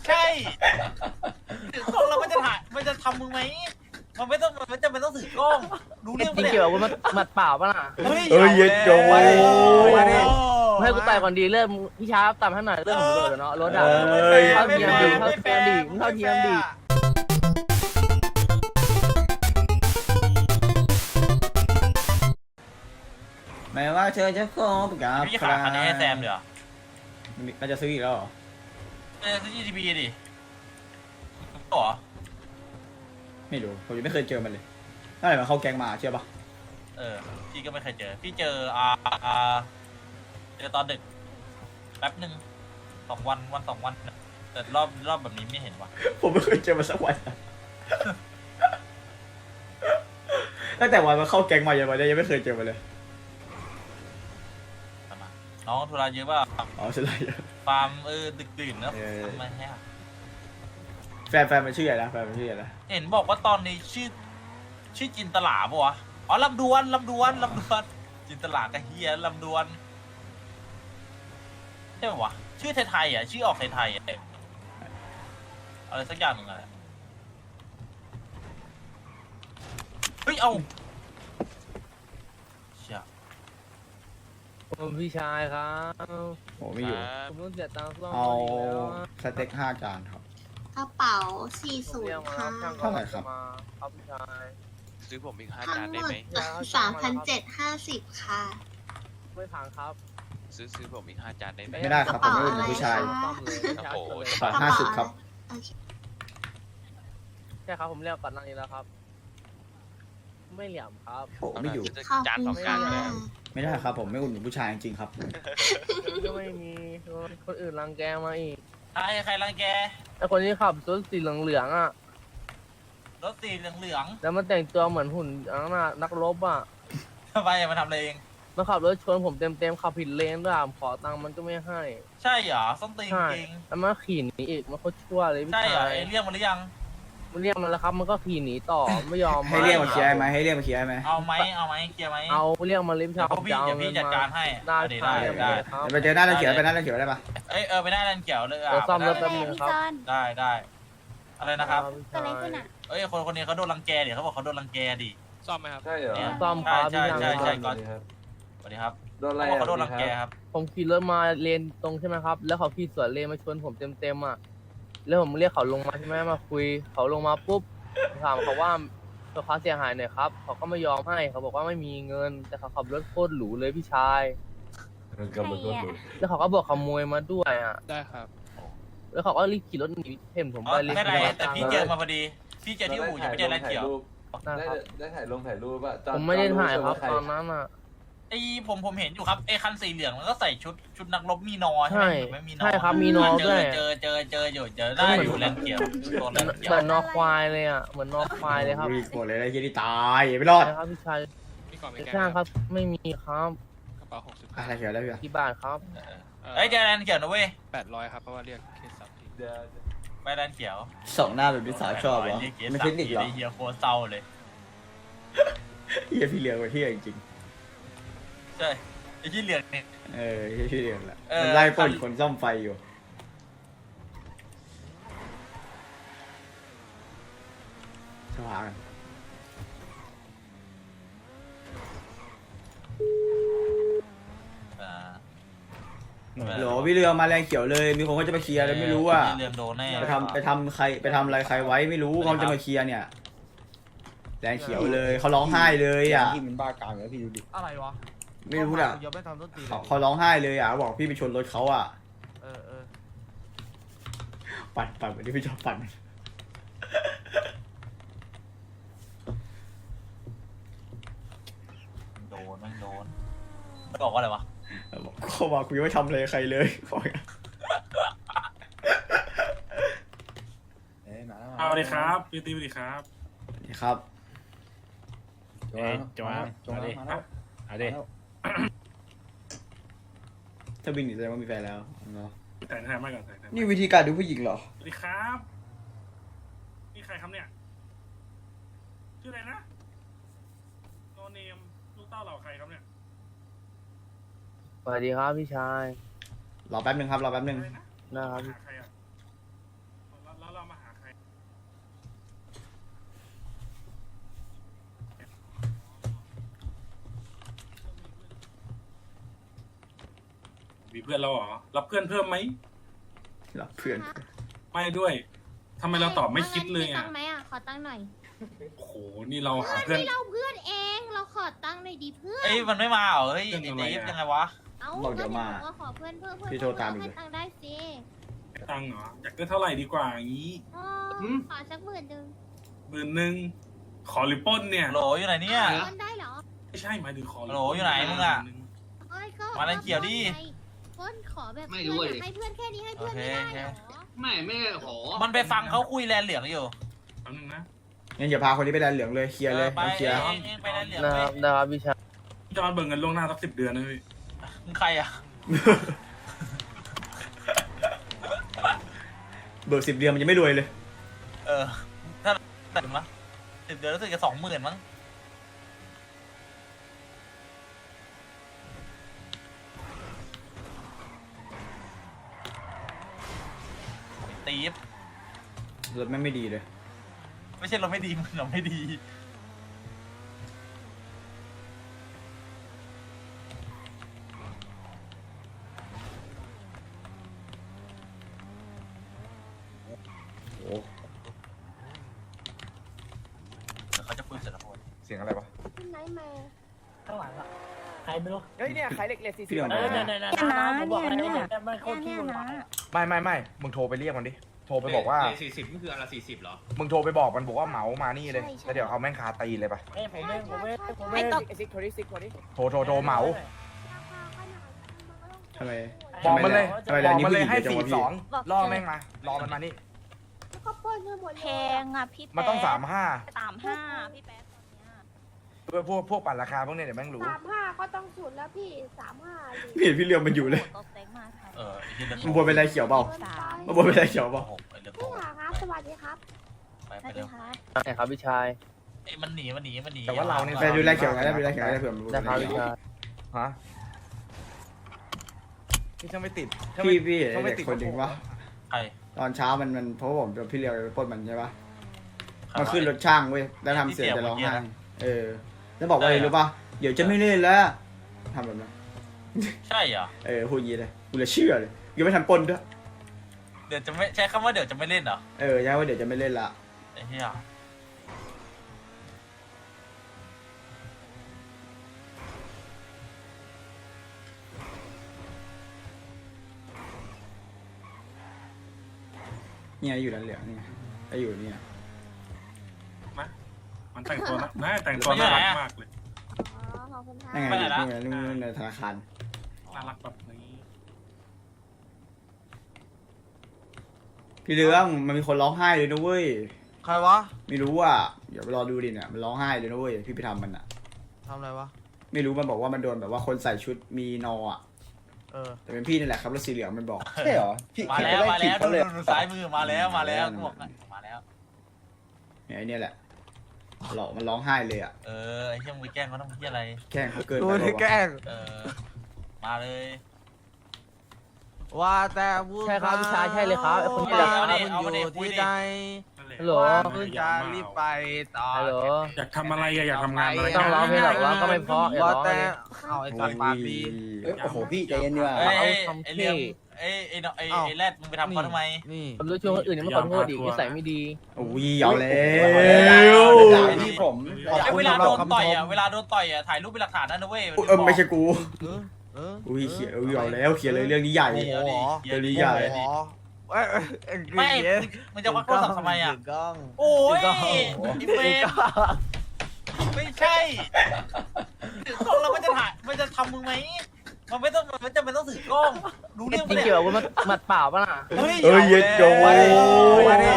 ไม่ใช่ถือกล้องแล้วมันจะถ่ายมันจะทำมึงไหมมันไม่ต้องมันไม่จำเป็นต้องถือกล้องรู้เอ็เรื่องจริปะงเนี่เกี่ยวกับมันหมัดเปล่าป่ะล่ะเฮ้ยเอ้ยเย็ดโจ้ มาดิมาดิ ให้กูไปก่อนดีเรื่องพี่ช้าตามให้หน่อยเรื่องของรถเนาะรถอะ เอ้ยเข้าเทียมดีเข้าเทียมดีเข้าเทียมดีแม้ว่าเธอจะคบกับพี่ขาคันนี้ให้แซมเดี๋ยวน่าจะซื้ออีกแล้วเหรอ เออซื้อ GTP ดิต่อไม่รู้ผมยังไม่เคยเจอมันเลยนั่นแหละมันเข้าแก๊งมาเชื่อปะเออพี่ก็ไม่เคยเจอ พี่เจออ่าอ่าเจอตอนดึกแป๊บหนึ่งสองวันวันสองวันแต่รอบรอบแบบนี้ไม่เห็นว่ะผมไม่เคยเจอมันสักวันตั้งแต่วันมันเข้าแก๊งมายันวันนี้ยังไม่เคยเจอมันเลยทำไมน้องธุระเยอะป่ะ อ๋อใช่เลย ฟาร์มเออดึกดื่นเนอะเออ ทำไมแฮะแฟนแฟนมันชื่ออะไรนะแฟนมันชื่ออะไรนะเห็นบอกว่าตอนนี้ชื่อชื่อจินตลาปะวะอ๋อลำดวนลำดวนลำดวน จินตลากระเฮียลำดวนใช่ปะวะชื่อไทยๆอะชื่อออกไทยๆอะอะไรสักอย่างหนึ่งอะเฮ้ยเอาเชี่ย ผมพี่ชายครับโอ้ไม่อยู่ ผมต้องเสียตังค์ซ่อมเอาอีกแล้วอะสเต็กห้าจานครับ กระเป๋า ผมเรียก40 มาค่ะช่างเท่าไหร่ครับ มาครับพี่ชายซื้อผมอีกห้าทั้จานงหได้มดไหม 3,750 ค่ะ ไม่พังครับซื้อซื้อผมอีกห้าจานได้ไหม ไม่ได้ครับผมไม่เป็นผู้ชาย ซ่อมเลยพี่ชายโอ้โหเลยฝากห้าสิบครับ โอเค ใช่ครับผมเรียกก่อนหน้านี้แล้วครับ ไม่เหลี่ยมครับโอ้ไม่อยู่ซื้อขอบจานคุสอณงจาค่ะนเลยไม่ได้ครับ ผมไม่อุ่นผู้ชายจริงๆครับ ก็ไม่มีคนอื่นรังแกมาอีกใครใครรังแก ไอคนที่ขับรถสีเหลืองๆอะ รถสีเหลืองแล้วมันแต่งตัวเหมือนหุ่นอันนั้นน่ะนักรบอะๆทำไมอะมาทำอะไรเอง มันขับรถชนผมเต็มๆขับผิดเลนด้วยอะผมขอตังค์มันก็ไม่ให้ ใช่เหรอส้นตีนใช่ จริงแล้วมันขี่หนีอีกมันโคตรชั่วเลยพี่ใช่เหรอชายเอเรียกมาหรือยังมัน เรียกมันแล้วครับมันก็ขี่หนีต่อไม่ยอมให้เรียกมาเคลียร์ไหมให้เรียกมาเคลียร์ไหมเอาไหมเอาไหมเคลียร์ไหมเอาเรียกมาลิฟต์เดี๋ยชาววพี่เดี๋ยวพี่จัดการให้ได้ได้ครับได้ได้ครับไปเจอหน้าตาเขียวไปหน้าตาเขียวได้ปะเอ้ยเออไปได้แลนเกี่ยวเลยอะเดี๋ยวซ่อมรถไปแป๊ได้บนึงครับได้ได้อะไรนะครับพี่ชายเอ้ยคนคนนี้เขาโดนรังแกเดี๋ยวเขาบอกเขาโดนรังแกดิซ่อมไหมครับใช่เหรอเนี่ยซ่อมครับใช่พี่ใช่ชายใช่ก่อนครับสวัสดีครับโดนอะไรเขาบอกอะเขาโดนรังแกครับผมขี่รถมาเลนตรงใช่ไหมครับ แล้วเขาขี่สวนเลนมาชนผมเต็มๆอะ แล้วผมเรียกเขาลงมาใช่ไหมมาคุย เขาลงมาปุ๊บผมถามเขาว่าตัวค่าเสียหายหน่อยครับ เขาก็ไม่ยอมให้เขาบอกว่าไม่มีเงิน แต่เขาขับรถโคตรหรูเลยพี่ชายมันกำลังโดนหลุดแล้วเขาก็บอกขโมยมาด้วยอะ ได้ครับ แล้วเขาก็รีบขี่รถหนีเห็นผมอ๋อไปรีบไม่เป็นไรขี่รถแต่พี่เจอมาพอดี พี่เจอที่อู่ยังไม่เจอแลนเกี่ยว ได้ได้ครับได้ถ่ายลงถ่ายรูปป่ะตอนผมไม่ได้ถ่ายครับใตอนนั้นอะ ไอ้ผมผมเห็นอยู่ครับไอ้คันสีเหลืองมันก็ใส่ชุดชุดนักรบมีนอใช่ใช่ไหมหรือไม่มีนอใช่ครับมีนอเจด้อวยเจอเจอเจออยู่เจอได้อยู่แลนเกี่ยวตัวแลนเกี่ยเหวมือนนอควายเลยอะเหมือนนอควายเลยครับรีบหมดเลยไอ้เหี้ยนี่ตายไม่รอด ใช่ครับพี่ชายมีก่อนมีแกช่างครับไม่มีครับกระเป๋าหกสิบอะไรเขียวได้พี่กี่บาทครับ เอ้ยเจอแลนเกี่ยวนะเว้ยแปดร้อยครับเพราะว่าเรียกเคสสามทีเดี๋ยวไปแลนเกี่ยวสองหน้าแบบที่สาวชอบเหรอเรียกเกียร์ไม่สาเทมคนิคทีเหรอเฮียโคตรเศร้าเลยเฮียพี่เหลืองกว่าเฮียจริง ใช่ไอ้ที่เหลืองเนี่ยๆเออเฮียพี่เหลืองแหละเออ มันไล่ปล้นคนซ่อมไฟอยู่ สว่างกันอ่าโหลพี่เรือมาแรงเขียวเลย มีคนเขาจะมาเคลียร์เลยไม่รู้ว่า ที่เหลืองโดนแน่ไปทำไปทำใครไปทำอะไรใครไว้ไม่รู้เขาจะมาเคลียร์เนี่ยแรงเขียวเลยเขาร้องไห้เลยอะ ที่มันบ้ากามแล้วพี่ดูดิอะไรวะ ไม่รู้อะเดี๋ยวไม่ทำต้นตีเขาเขาร้องไห้เลยอะบอกพี่ไปชนรถเขาอะเออเออปั่นปั่นเหมือนที่พี่ชอบปั่นโดนแม่งโดนบอกว่าอะไรวะบอกเขาบอกกูยังไม่ทำอะไรใครเลยบอกอย่างนั้นเอ้ยมาแล้วเอาเลยครับพี่ตีสวัสดีครับนี่ครับ จงจงจงมาแล้ว เอาดิ ถ้าวิ่งหนีแสดงว่ามีแฟนแล้วเนาะแต่งแทนมาก่อนแต่งแทนนี่วิธีการดูผู้หญิงเหรอ สวัสดีครับ นี่ใครครับเนี่ย ชื่ออะไรนะโนเนมลูกเต้าเหล่าใครครับเนี่ยสวัสดีครับพี่ชาย รอแป๊บนึงครับ รอแป๊บนึงอะไรนะนะครับ หาใคร เพื่อนเราเหรอรับเพื่อนเพิ่มไหมรับเพื่อน ไม่ด้วยทำไมเราตอบไม่คิดเลยมีตัอะงค์ไหมอะ ขอตังค์หน่อย โอ้โห นี่เราหาเพื่อน ไม่เราเพื่อนเอง เราขอตังค์หน่อยดิเพื่อน เอ้ยมันไม่มาเหรอเฮ้ยเรื่องไอ้อะไรตีฟอะ ยังไงวะ เอ้าบอกเดี๋ยวมาก็ขอเพื่อนเพิ่มเพื่อนพี่โทรตามอีกให้เลยตังค์ได้สิตังค์เหรอ อยากได้เท่าไหร่ดีกว่าอย่างนี้อ๋อหืม ขอสักหมื่นหนึ่งหมื่นหนึ่งขอหรือปล้นเนี่ย โหลอยู่ไหนเนี่ยเงินได้เหรอไม่ใช่หมายถึงขอรืฮัลโหลอยู่ไหนมึงอะหนึ่เอ้ยก็มาเล่นเกี่ยวดิเพื่อน ขอแบบไม่เพื่รู้อนเลยให้เพื่อนแค่นี้ให้เพื่อนโอเคไม่ได้เหรอไม่ไม่โหมันไปฟังเขาคุยแลนเหลืองอยู่แป๊บนึงนะงั้นอย่าพาคนนี้ไปแลนเหลืองเลยเคลียร์เลยไปเอาเคลียร์ เองเองไปแลนเหลืองนะไปครับนะครับพี่ชายจะมาเบิกเงินล่วงหน้าสักสิบเดือนนะพี่มึงใครอะเบิกสิบเดือนมันยังไม่รวยเลย เออถ้าแต่งละสิบเดือนรู้สึกจะสองหมื่นมั้ง ตีฟรถแม่งไม่ดีเลย ไม่ใช่เราไม่ดีมึงเราไม่ดี โอ้เดี๋ยวเขาจะคุยเสร็จแล้วพอเสียงอะไรวะ ขึ้นไหนมาข้างหลังอะใครไม่รู้เฮ้ยเนี่ยขายเหล็กเหล็กสี่สิพี่บเหลือง เอไหนอเนี่ยอะเนี่ยเนี่ยเนี่ยนะผมบอกอะไรเนี่ยเนี่ยไม่โคตรขี้เนี่ยวุ่นนะวายอะ ไม่ไม่ไม่มึงโทรไปเรียกมันดิ โทรไปบอกว่าสี่สิบนี่คืออะไรสี่สิบเหรอ มึงโทรไปบอกมันบอกว่าเหมามานี่เลยใช่ใช่ แล้วเดี๋ยวเอาแม่งคาตีเลยปะเอ้ยผมเองผมเองผมเอไม่งต้องไอซิกโทรดิซิกโทรดิโทรโทรโทรเหมา ทำไม บอกมันเลยทำไมบแลนอกนี้มันผู้เลหยญิงให้เยอะจังสี่วะสพี่องล่อแม่งมารอมันมานี่ แล้วก็ปล้นกันหมดเลยแพงอะพี่มันต้องสามห้า สามห้าพี่แป๊ะตอนเนี้ยเพื่อพวกพวกปั่นราคาพวกเนี้ยเดี๋ยวแม่งรู้ สามห้าก็ต้องสุดแล้วพี่สามห้าเลยพี่เห็นพี่เรียวมันอยู่เลยโต๊ะเต็กมาค่ะเออไอ้ที่เรื่องมันบนเป็นไรเขียวเปล่าสามมันบนเป็นไรเขียวเปล่าโอ้โหไอ้เรื่องพี่หาครับสวัสดีครับ ไปสไปวัสเร็ดีวค่ะไหนครับพี่ชายเอ้ยมันหนีมันหนีมันหนีแต่ว่าเราเนี่ยไปดูไรเขียวกันได้ดูไรเขียวกันได้เผื่อมันรู้นะครับพี่ชาย ฮะพี่ช่างไม่ติดพี่พี่ช่างเด็ไม่กติดคนหนึ่งวะใครตอนเช้ามันมันเพราะว่าผมโดนพี่เรียวไปปล้นมันใช่ปะมันขึ้นรถช่างเว้ยแล้วทำเสียงจะร้องไห้เออ แล้วบอกว่าอะไรรู้ปะเดี๋ยวจะไม่เล่นแล้วทำแบบนั้นใช่เหรอเออพูดอยางงีเลยกูเลยเชื่อเลยยังไม่ทันปล้นด้วยเดี๋ยวจะไม่ใช้คำว่าเดี๋ยวจะไม่เล่นเหรอเออยังว่าเดี๋ยวจะไม่เล่นละไอ้เหี้ยเนี่ยอยู่ด้านเหลืองเนี่ยไออยู่เนี่ย มันแต่งตัวนะน่าแต่งตัวน่ารักมากเลย อ๋อขอบคุณค่ะนั่งไงอยู่นี่ไงนู่นในธนาคาร น่ารักแบบนี้พี่เรื่องมันมีคนร้องไห้เลยนะเว้ย ใครวะไม่รู้อะเดี๋ยวไปรอดูดิเนี่ย มันร้องไห้เลยนะเว้ยพี่ไปทำมันอะ ทำอะไรวะ ไม่รู้มันบอกว่ามันโดนแบบว่าคนใส่ชุดมีนออะ เออ แต่เป็นพี่นี่แหละครับรถสีเหลืองมันบอก ใช่เหรอ พี่มาแล้ว มาแล้วดูดูดูซ้ายมือมาแล้วมาแล้วกูบอกแล้วมาแล้วเนี่ยไอเนี่ยแหละ หลอกมันร้องไห้เลยอะ เออไอ้เหี้ยมึงไปแกล้งเขาต้องเหี้ยอะไร แกล้งเขาเกินดูไปที่เปแกล่าวะล้ง เออ มาเลยว่าแต่ใช่ครับพี่ชายใช่เลยครับไอคนนี้แหละครับเอาดิเอาดิคุยดินั่นแหละฮัลโหลเพิ่งจะรีบไปต่อฮัลโหล อยากทำอะไรอะอยากทำงานอะไรต้ องร้องเพลงหรอกว่าก็ไม่เพราะอย่าร้องเลยเอาไอ้สัตว์ปากดี เอ้ยโอ้โหพี่ใจเย็นดีกว่า เอ้ยเอาเอ้ยคำไอ้เรื่องที่ ไอ้ไอ้น้องไอ้เอ้าไอ้แรดมึงไปทำเขาทำไม นี่ ผมรู้ช่วงคนอื่นยังไม่ขอโทษอีกนิสัยไม่ดีโอ้ยเอาแล้ไอ้ที่ผมไอ้เวลาโดนต่อยอะเวลาโดนต่อยอะถ่ายรูปเป็นหลักฐานนั่นนะเว้ยวเออไม่ใช่กูเออเอออุ้ยเขียนอุ้ยเอาแล้วเขียนเลยเรื่องนี้ใหญ่เดี๋ยวดิเดี๋ยวนี้ใหญ่ไม่มึงจะวัดโทรศัพท์ทำไมอะโอ้ยอีเฟรมไม่ใช่ถือกล้องแล้วมันจะถ่ายมันจะทำมึงไหม มันไม่ต้องมันไม่จำเป็นต้องถือกล้องรู้เอ็เรื่องจริงปะเกี่ยวเนี่ยกับว่ามัดเปล่าป่ะล่ะเฮ้ยเอ้ยเย็ดโจ้ มาดิมาดิ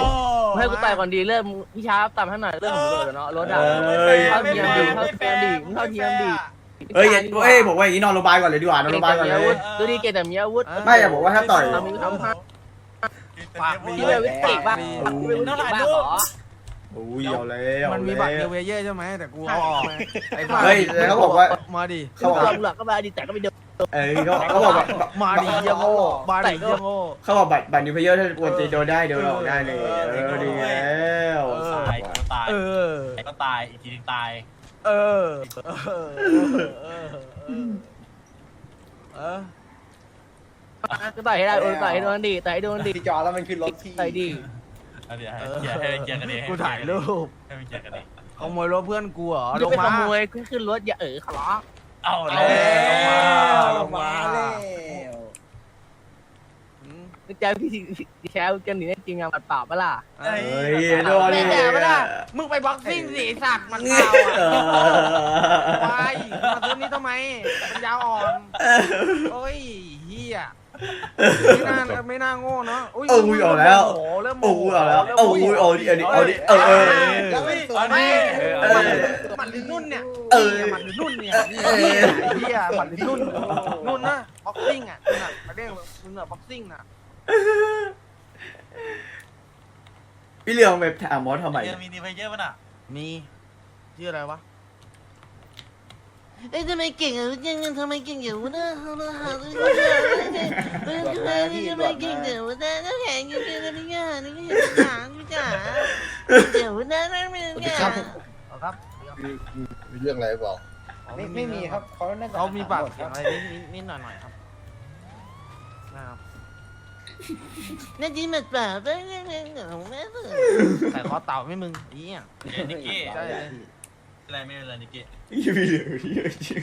ให้กูต่อยก่อนดีเริ่มพี่ช้าตามให้หน่อยเรื่องของรถเนาะรถอะ เอ้ยเข้าเทียมดิเข้าเทียมดิมึงเข้าเทียมดิ เอ้ยเอ้ยผมว่าอย่างนี้นอนโรงพยาบาลก่อนเลยดีกว่านอนโรงพยาบาลก่อนเลยดูดีเกตแต่มีอาวุธไม่อะบอกว่าถ้าต่อยทำมีทำพังปากนี่เลยวิทย์เก่งป่ะโอ้โหวิทย์เก่งป่ะหรอ โอ้ยเอาแล้วมันมีบัตรอานิแล้ววเวเยอร์ใช่ไหมแต่กูเอาออกไอ้เฮ้ยแล้วเขาบอกว่า มาดิเขาบอก หลังหลักก็มาดีแต่ก็ไปเดิน เอ้ยเขาเขาบอกว่ามาดิเยังโง่มาดิเยังโง่เขาบอกบัตรบัตรนิวเพเยอร์ถ้าปกติโดนได้เดี๋ยวเราได้เลยเออดีแล้วตายก็ตายเออก็ตายอีกทีนึงตายเออเออเออเออก็ต่อยให้ได้โอนต่อยให้โดนดีต่อยให้โดนดีพี่จอแล้วมันขึ้นรถพี่ต่อยดีเอาเดี๋ยวให้เกียร์ให้เกียร์กันเองให้กูถ่ายรูปให้มันเกียร์กันเองขโมยรถเพื่อนกูเหรอจะลงไปขมาโมยขึ้นรถอย่าเออขอ ร้องเอาเอาเลยลงมาแล้วอืมแจ๊พี่แชร์จะหนีได้จริงอะบัดเปล่าปะล่ะเอ้ยเฮ้ยโดนไม่ดิแต่ไม่ได้มึงไปบ็อกซิ่งสิไอ้สัตว์มันเก่าเออะอวายมาซื้อนี้ทำไมปัญญาอ่อน โอ้ยเฮีย ไม่น่าไม่น่าโง่เนาะโอ้ยเอาแล้วโอ้เริ่มโมโอ้โหยเอาแล้วโอ้ยเอาดิเอาดิเอาดิเออเออ แล้วมันสวเอานดิเออมันหรือนุ่นเนี่ยเออมันหรือนุ่นเนี่ยเออ เฮียมันหรือนุ่นนุ่นนะบ็อกซิ่งอะนุ่นอะมาเรียกมึงอะบ็อกซิ่งน่ะพี่เรื่องไปถามมอสทำไมเกียร์มีดีไฟเยอะป่ะน่ะมีชื่ออะไรวะ เอ้ยทำไมเก่งอะยังทำไมเก่งอย่างวะเนี่ยทำไมหาทำไมทำไมเก่งอย่างวะเนี่ยน้ำแข็งอยู่ที่ไหนเนี่ยนี่ก็เห็นหางไม่จ๋าเดี๋ยวนะไม่ไม่ไม่เอาครับมีเรื่องอะไรบอกไม่ไม่มีครับเขาน่าจะเขามีปากหดเสียงคอะรับไรนิดนิดหน่อยหน่อยครับนะครับนั่นจีมันเปล่าไม่ไม่ไม่ไม่แต่ขอเต่าไม่มึงอีอะเอ้ยนิกกี้ใช่เลยอะไรไม่เป็นไรนิกกี้ พี่เหลือเยอะจริง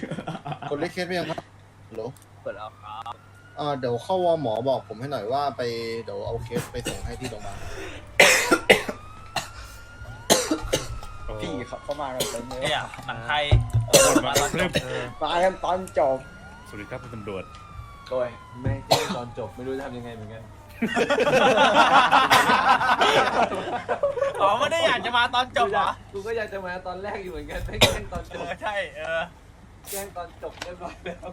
คนเล็กเคสไปยังครับฮัลโหลเปิดแล้วครับ อ่าเดี๋ยวเข้าวอหมอบอกผมให้หน่อยว่าไปเดี๋ยวเอาเคสไปส่งให้ที่โรงพยาบาลพี่เขาเข้ามากันเต็มเลยเนี่ยหนังไทยมาตอนจบมากันตอนจบสวัสดีครับคุณตำรวจโอ้ยไม่แจ้งตอนจบไม่รู้จะทำยังไงเหมือนกัน อ๋อไม่ได้อยากจะมาตอนจบเหรอกูก็อยากจะมาตอนแรกอยู่เหมือนกันไม่แจ้งตอนจเอบอใช่ เออแจ้งตอนจบเรียบร้อยแล้ว